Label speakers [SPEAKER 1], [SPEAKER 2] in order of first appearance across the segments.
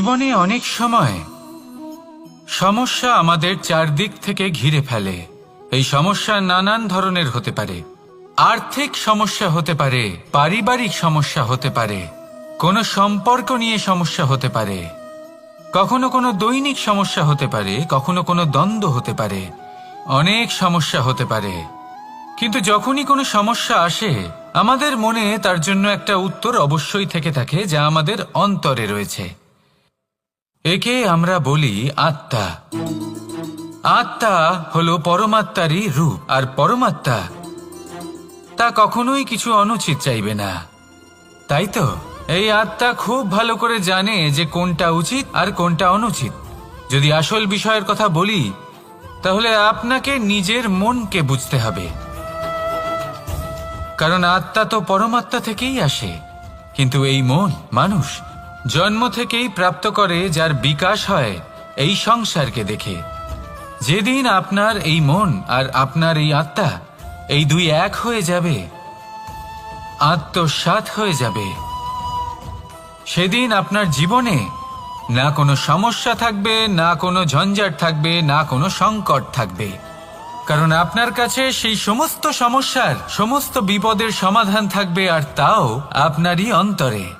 [SPEAKER 1] জীবনে অনেক সময় সমস্যা আমাদের চারদিক থেকে ঘিরে ফেলে। এই সমস্যা নানান ধরনের হতে পারে। আর্থিক সমস্যা হতে পারে, পারিবারিক সমস্যা হতে পারে, কোনো সম্পর্ক নিয়ে সমস্যা হতে পারে, কখনো কোনো দৈনিক সমস্যা হতে পারে, কখনো কোনো দ্বন্দ্ব হতে পারে, অনেক সমস্যা হতে পারে। কিন্তু যখনই কোনো সমস্যা আসে, আমাদের মনে তার জন্য একটা উত্তর অবশ্যই থেকে থাকে, যা আমাদের অন্তরে রয়েছে। একে আমরা বলি আত্মা। আত্মা হলো পরমাত্মারই রূপ, আর পরমাত্মা তা কখনোই কিছু অনুচিত চাইবে না। তাই তো? এই আত্মা খুব ভালো করে জানে যে কোনটা উচিত আর কোনটা অনুচিত। যদি আসল বিষয়ের কথা বলি, তাহলে আপনাকে নিজের মনকে বুঝতে হবে। কারণ আত্মা তো পরমাত্মা থেকেই আসে, কিন্তু এই মন মানুষ। জন্ম থেকেই প্রাপ্ত করে যার বিকাশ হয় এই সংসারকে দেখে। যেদিন আপনার এই মন আর আপনার এই আত্মা এই দুই এক হয়ে যাবে আত্মসাত হয়ে যাবে। সেদিন আপনার জীবনে না কোনো সমস্যা থাকবে, না কোনো ঝঞ্ঝাট থাকবে, না কোনো সংকট থাকবে। কারণ আপনার কাছে সেই সমস্ত সমস্যার, সমস্ত বিপদের সমাধান থাকবে আর তাও আপনারই অন্তরে।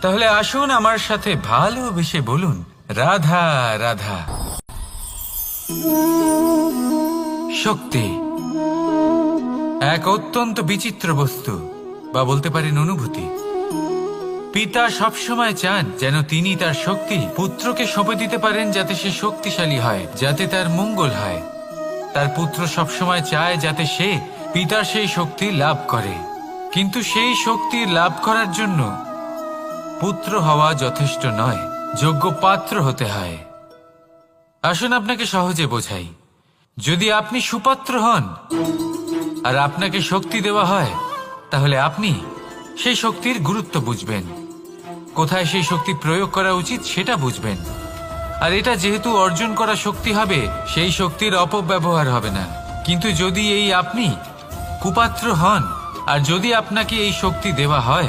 [SPEAKER 1] তাহলে আসুন আমার সাথে ভালোবেসে বলুন। রাধা রাধা। শক্তি। এক অত্যন্ত বিচিত্র বস্তু, বা বলতে পারেন অনুভূতি। পিতা সবসময় চান যেন তিনি তার শক্তি, পুত্রকে সঁপে দিতে পারেন যাতে সে শক্তিশালী হয়, যাতে তার মঙ্গল হয়। তার পুত্র সবসময় চায় যাতে সে পিতার সেই শক্তি লাভ করে। কিন্তু সেই শক্তি লাভ করার জন্য পুত্র হওয়া যথেষ্ট নয়, যোগ্য পাত্র হতে হয়। আসুন আপনাকে সহজে বোঝাই। যদি আপনি সুপাত্র হন আর আপনাকে শক্তি দেওয়া হয়, তাহলে আপনি সেই শক্তির গুরুত্ব বুঝবেন। কোথায় সেই শক্তি প্রয়োগ করা উচিত সেটা বুঝবেন। আর এটা যেহেতু অর্জন করা শক্তি হবে, সেই শক্তির অপব্যবহার হবে না। কিন্তু যদি এই আপনি কুপাত্র হন, আর যদি আপনাকে এই শক্তি দেওয়া হয়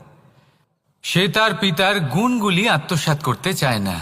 [SPEAKER 1] সে তার পিতার গুণগুলি আত্মসাত করতে চায় না।